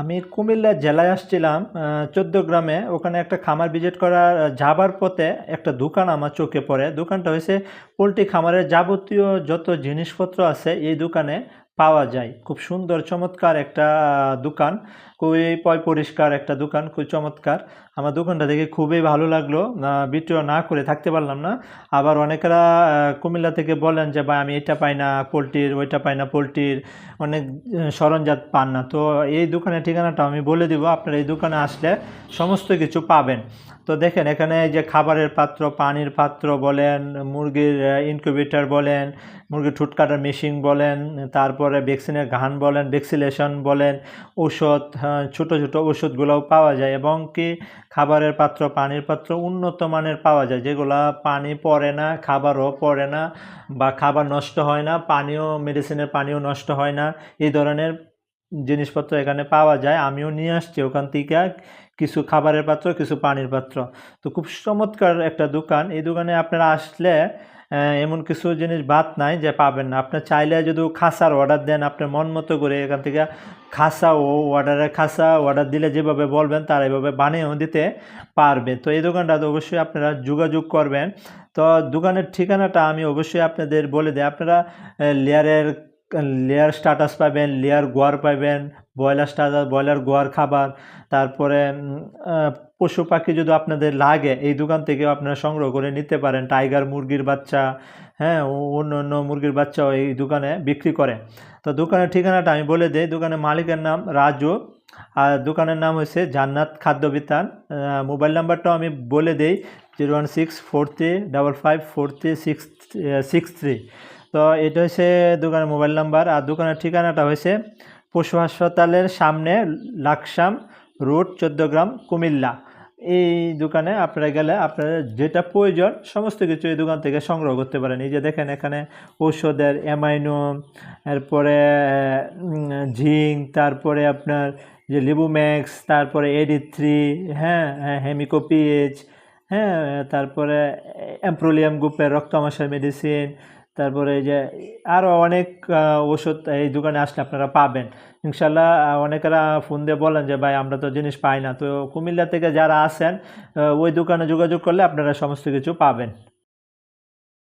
আমি কুমিল্লা জেলায় আসছিলাম চোদ্দগ্রামে ওখানে একটা খামার ভিজিট করার যাবার পথে একটা দোকান আমার চোখে পড়ে। দোকানটা হয়েছে পোলট্রি খামারের যাবতীয় যত জিনিসপত্র আছে এই দোকানে পাওয়া যায়। খুব সুন্দর, চমৎকার একটা দোকান। খুবই পয়, পরিষ্কার একটা দোকান, খুব চমৎকার। আমার দোকানটা দেখে খুবই ভালো লাগল। ভিডিও না করে থাকতে পারলাম না। আবার অনেকেরা কুমিল্লা থেকে বলেন যে, ভাই, আমি এটা পাই না, পোলট্রির, ওইটা পাই না, পোলট্রির অনেক সরঞ্জাত পান না। তো এই দোকানের ঠিকানাটা আমি বলে দিব। আপনারা এই দোকানে আসলে সমস্ত কিছু পাবেন। তো দেখেন এখানে যে খাবারের পাত্র পানির পাত্র বলেন মুরগির ইনকিউবেটর বলেন মুরগির ঠুট কাটার মেশিন বলেন তারপরে ভ্যাকসিনের ঘান বলেন ভ্যাকসিনেশন বলেন ঔষধ হ্যাঁ, ছোট ছোট ওষুধগুলোও পাওয়া যায় এবং কি খাবারের পাত্র পানির পাত্র উন্নত মানের পাওয়া যায়। যেগুলা পানি পড়ে না খাবারও পড়ে না বা খাবার নষ্ট হয় না পানিও মেডিসিনের পানিও নষ্ট হয় না এই ধরনের জিনিসপত্র এখানে পাওয়া যায়, আমিও নিয়ে আসছি। ওখান থেকে কিছু খাবারের পাত্র, কিছু পানির পাত্র। তো খুব চমৎকার একটা দোকান। এই দোকানে আপনারা আসলে এমন কিছু জিনিস বাদ নাই যে পাবেন না। আপনি চাইলে যদি খাসার অর্ডার দেন আপনার মন মতো করে এখান থেকে খাসা ও অর্ডারের খাসা অর্ডার দিলে যেভাবে বলবেন, তারা এভাবে বানিয়েও দিতে পারবে। তো এই দোকানটাতে অবশ্যই আপনারা যোগাযোগ করবেন। তো দোকানের ঠিকানাটা আমি অবশ্যই আপনাদের বলে দিই। আপনারা লেয়ারের লেয়ার স্টাটাস পাবেন লেয়ার গোয়ার পাবেন ব্রয়লার স্টাটাস ব্রয়লার গোয়ার খাবার, তারপরে পশু পাখি যদি আপনাদের লাগে, এই দোকান থেকেও আপনারা সংগ্রহ করে নিতে পারেন। টাইগার মুরগির বাচ্চা হ্যাঁ অন্য অন্য মুরগির বাচ্চাও এই দোকানে বিক্রি করে। তো দোকানের ঠিকানাটা আমি বলে দিই, দোকানের মালিকের নাম রাজু, আর দোকানের নাম হচ্ছে জান্নাত খাদ্য বিতান। মোবাইল নাম্বারটাও আমি বলে দিই, zero one six four three double five four three six six three. তো এটা হচ্ছে দোকানের মোবাইল নাম্বার আর দোকানের ঠিকানাটা হয়েছে পশু হাসপাতালের সামনে লাকসাম রোড চোদ্দগ্রাম কুমিল্লা। এই দোকানে আপনারা গেলে আপনারা যেটা প্রয়োজন সমস্ত কিছু এই দোকান থেকে সংগ্রহ করতে পারেন। এই যে দেখেন এখানে ঔষধের অ্যামাইনো, এরপরে ঝিঙ্ক তারপরে আপনার যে লিবু ম্যাক্স তারপরে এডি থ্রি হ্যাঁ হেমিকোপিএইচ হ্যাঁ তারপরে অ্যাম্প্রোলিয়াম গ্রুপের রক্তমাশার মেডিসিন তারপরে এই যে আরও অনেক ওষুধ এই দোকানে আসলে আপনারা পাবেন। ইনশাল্লাহ অনেকেরা ফোন দিয়ে বলেন যে, ভাই, আমরা তো জিনিস পাই না। তো কুমিল্লা থেকে যারা আসেন ওই দোকানে যোগাযোগ করলে আপনারা সমস্ত কিছু পাবেন।